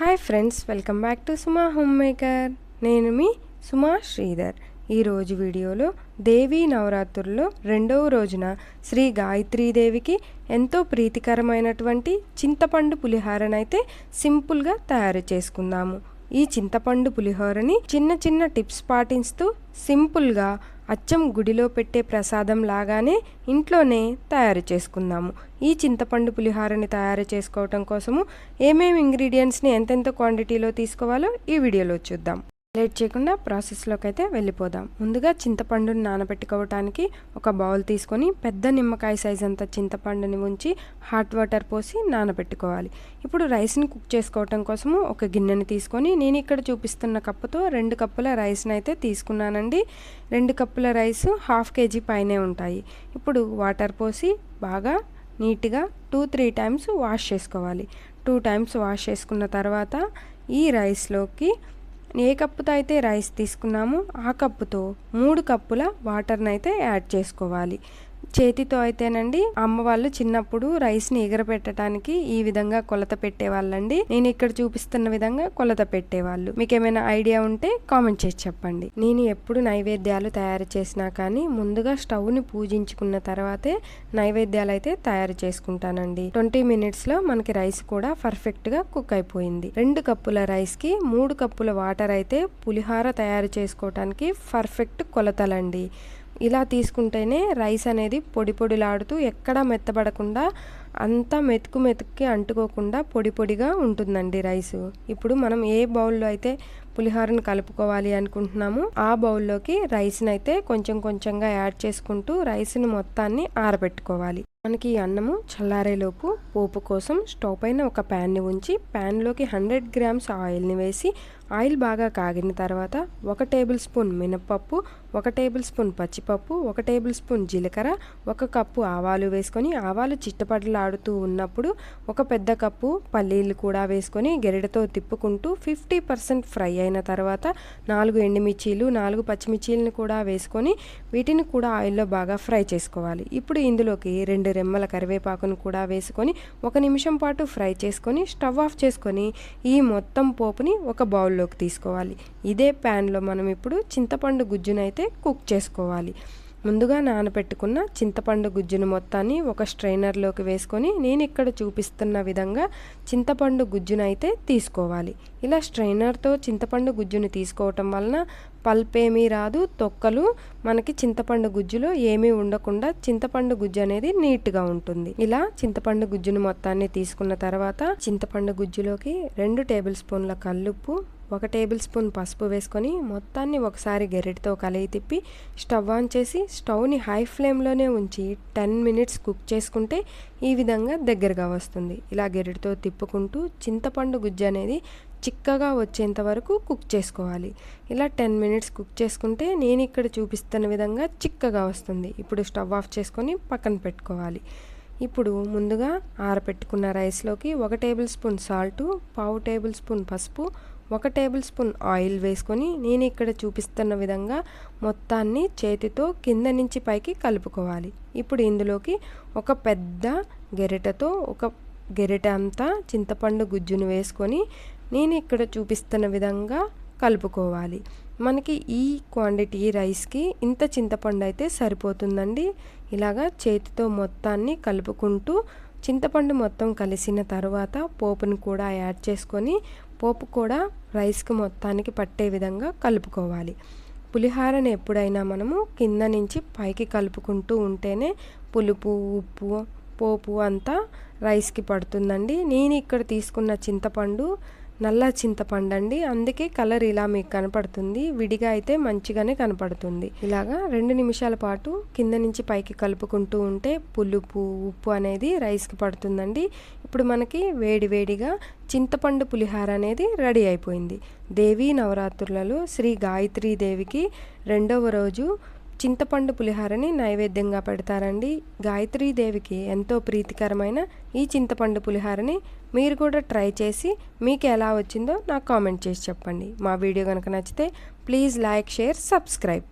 Hi friends welcome back to Suma home maker నేను మీ సుమా శ్రీధర్. ఈరోజు వీడియోలో దేవీ నవరాత్రుల్లో రెండవ రోజున శ్రీ గాయత్రీదేవికి ఎంతో ప్రీతికరమైనటువంటి చింతపండు పులిహారనైతే సింపుల్గా తయారు చేసుకుందాము. ఈ చింతపండు పులిహోరని చిన్న చిన్న టిప్స్ పాటిస్తూ సింపుల్గా అచ్చం గుడిలో పెట్టే ప్రసాదం లాగానే ఇంట్లోనే తయారు చేసుకుందాము. ఈ చింతపండు పులిహోరని తయారు చేసుకోవటం కోసము ఏమేమి ఇంగ్రీడియంట్స్ని ఎంతెంత క్వాంటిటీలో తీసుకోవాలో ఈ వీడియోలో చూద్దాం. లేట్ చేయకుండా ప్రాసెస్లోకి అయితే వెళ్ళిపోదాం. ముందుగా చింతపండుని నానబెట్టుకోవటానికి ఒక బౌల్ తీసుకొని పెద్ద నిమ్మకాయ సైజ్ అంత చింతపండుని ఉంచి హాట్ వాటర్ పోసి నానబెట్టుకోవాలి. ఇప్పుడు రైస్ని కుక్ చేసుకోవటం కోసము ఒక గిన్నెని తీసుకొని నేను ఇక్కడ చూపిస్తున్న కప్పుతో రెండు కప్పుల రైస్ని అయితే తీసుకున్నానండి. రెండు కప్పుల రైస్ హాఫ్ కేజీ పైనే ఉంటాయి. ఇప్పుడు వాటర్ పోసి బాగా నీట్గా టూ త్రీ టైమ్స్ వాష్ చేసుకోవాలి. టూ టైమ్స్ వాష్ చేసుకున్న తర్వాత ఈ రైస్లోకి ఏ కప్పుతో అయితే రైస్ తీసుకున్నామో ఆ కప్పుతో మూడు కప్పుల వాటర్ని అయితే యాడ్ చేసుకోవాలి. చేతితో అయితేనండి అమ్మ వాళ్ళు చిన్నప్పుడు రైస్ని ఎగరపెట్టడానికి ఈ విధంగా కొలత పెట్టేవాళ్ళండి. నేను ఇక్కడ చూపిస్తున్న విధంగా కొలత పెట్టేవాళ్ళు. మీకు ఏమైనా ఐడియా ఉంటే కామెంట్ చేసి చెప్పండి. నేను ఎప్పుడు నైవేద్యాలు తయారు చేసినా కానీ ముందుగా స్టవ్ని పూజించుకున్న తర్వాతే నైవేద్యాలు అయితే తయారు చేసుకుంటానండి. ట్వంటీ మినిట్స్లో మనకి రైస్ కూడా పర్ఫెక్ట్గా కుక్ అయిపోయింది. రెండు కప్పుల రైస్కి మూడు కప్పుల వాటర్ అయితే పులిహార తయారు చేసుకోవటానికి పర్ఫెక్ట్ కొలతలండి. ఇలా తీసుకుంటేనే రైస్ అనేది పొడి పొడిలాడుతూ ఎక్కడా మెత్తబడకుండా అంతా మెతుకు మెతుక్కి అంటుకోకుండా పొడి పొడిగా ఉంటుందండి రైస్. ఇప్పుడు మనం ఏ బౌల్లో అయితే పులిహోరను కలుపుకోవాలి అనుకుంటున్నాము ఆ బౌల్లోకి రైస్ని అయితే కొంచెం కొంచెంగా యాడ్ చేసుకుంటూ రైస్ని మొత్తాన్ని ఆరబెట్టుకోవాలి. మనకి ఈ అన్నము చల్లారేలోపు పోపు కోసం స్టవ్ పైన ఒక ప్యాన్ని ఉంచి ప్యాన్లోకి హండ్రెడ్ గ్రామ్స్ ఆయిల్ని వేసి ఆయిల్ బాగా కాగిన తర్వాత ఒక టేబుల్ స్పూన్ మినప్పప్పు ఒక టేబుల్ స్పూన్ పచ్చిపప్పు ఒక టేబుల్ స్పూన్ జీలకర్ర ఒక కప్పు ఆవాలు వేసుకొని ఆవాలు ఆడుతూ ఉన్నప్పుడు ఒక పెద్ద కప్పు పల్లీలు కూడా వేసుకొని గెరిడతో తిప్పుకుంటూ ఫిఫ్టీ పర్సెంట్ ఫ్రై అయిన తర్వాత నాలుగు ఎండుమిర్చీలు నాలుగు పచ్చిమిర్చీలను కూడా వేసుకొని వీటిని కూడా ఆయిల్లో బాగా ఫ్రై చేసుకోవాలి. ఇప్పుడు ఇందులోకి రెండు రెమ్మల కరివేపాకును కూడా వేసుకొని ఒక నిమిషం పాటు ఫ్రై చేసుకొని స్టవ్ ఆఫ్ చేసుకొని ఈ మొత్తం పోపుని ఒక బౌల్లోకి తీసుకోవాలి. ఇదే ప్యాన్లో మనం ఇప్పుడు చింతపండు గుజ్జునైతే కుక్ చేసుకోవాలి. ముందుగా నానబెట్టుకున్న చింతపండు గుజ్జును మొత్తాన్ని ఒక స్ట్రైనర్లోకి వేసుకొని నేను ఇక్కడ చూపిస్తున్న విధంగా చింతపండు గుజ్జును అయితే తీసుకోవాలి. ఇలా స్ట్రైనర్తో చింతపండు గుజ్జును తీసుకోవటం వలన పల్ప్ ఏమీ రాదు తొక్కలు మనకి చింతపండు గుజ్జులో ఏమీ ఉండకుండా చింతపండు గుజ్జు అనేది నీట్గా ఉంటుంది. ఇలా చింతపండు గుజ్జును మొత్తాన్ని తీసుకున్న తర్వాత చింతపండు గుజ్జులోకి రెండు టేబుల్ స్పూన్ల కల్లుప్పు ఒక టేబుల్ స్పూన్ పసుపు వేసుకొని మొత్తాన్ని ఒకసారి గెరెటితో కలిగి తిప్పి స్టవ్ ఆన్ చేసి స్టవ్ని హై ఫ్లేమ్లోనే ఉంచి టెన్ మినిట్స్ కుక్ చేసుకుంటే ఈ విధంగా దగ్గరగా వస్తుంది. ఇలా గెరెటితో తిప్పుకుంటూ చింతపండు గుజ్జు అనేది చిక్కగా వచ్చేంత వరకు కుక్ చేసుకోవాలి. ఇలా టెన్ మినిట్స్ కుక్ చేసుకుంటే నేను ఇక్కడ చూపిస్తున్న విధంగా చిక్కగా వస్తుంది. ఇప్పుడు స్టవ్ ఆఫ్ చేసుకొని పక్కన పెట్టుకోవాలి. ఇప్పుడు ముందుగా ఆరపెట్టుకున్న రైస్లోకి ఒక టేబుల్ స్పూన్ సాల్టు పావు టేబుల్ స్పూన్ పసుపు ఒక టేబుల్ స్పూన్ ఆయిల్ వేసుకొని నేను ఇక్కడ చూపిస్తున్న విధంగా మొత్తాన్ని చేతితో కింద నుంచి పైకి కలుపుకోవాలి. ఇప్పుడు ఇందులోకి ఒక పెద్ద గెరిటతో ఒక గెరిట అంతా చింతపండు గుజ్జును వేసుకొని నేను ఇక్కడ చూపిస్తున్న విధంగా కలుపుకోవాలి. మనకి ఈ క్వాంటిటీ రైస్కి ఇంత చింతపండు అయితే సరిపోతుందండి. ఇలాగా చేతితో మొత్తాన్ని కలుపుకుంటూ చింతపండు మొత్తం కలిసిన తర్వాత పోపును కూడా యాడ్ చేసుకొని పోపు కూడా రైస్కి మొత్తానికి పట్టే విధంగా కలుపుకోవాలి. పులిహారని ఎప్పుడైనా మనము కింద నుంచి పైకి కలుపుకుంటూ ఉంటేనే పులుపు ఉప్పు పోపు అంతా రైస్కి పడుతుందండి. నేను ఇక్కడ తీసుకున్న చింతపండు నల్ల చింతపండు అండి అందుకే కలర్ ఇలా మీకు కనపడుతుంది. విడిగా అయితే మంచిగానే కనపడుతుంది. ఇలాగా రెండు నిమిషాల పాటు కింద నుంచి పైకి కలుపుకుంటూ ఉంటే పులుపు ఉప్పు అనేది రైస్కి పడుతుందండి. ఇప్పుడు మనకి వేడి వేడిగా చింతపండు పులిహార అనేది రెడీ అయిపోయింది. దేవీ నవరాత్రులలో శ్రీ గాయత్రీ దేవికి రెండవ రోజు చింతపండు పులిహారని నైవేద్యంగా పెడతారండి. గాయత్రీదేవికి ఎంతో ప్రీతికరమైన ఈ చింతపండు పులిహారని మీరు కూడా ట్రై చేసి మీకు ఎలా వచ్చిందో నాకు కామెంట్ చేసి చెప్పండి. మా వీడియో కనుక నచ్చితే ప్లీజ్ లైక్ షేర్ సబ్స్క్రైబ్.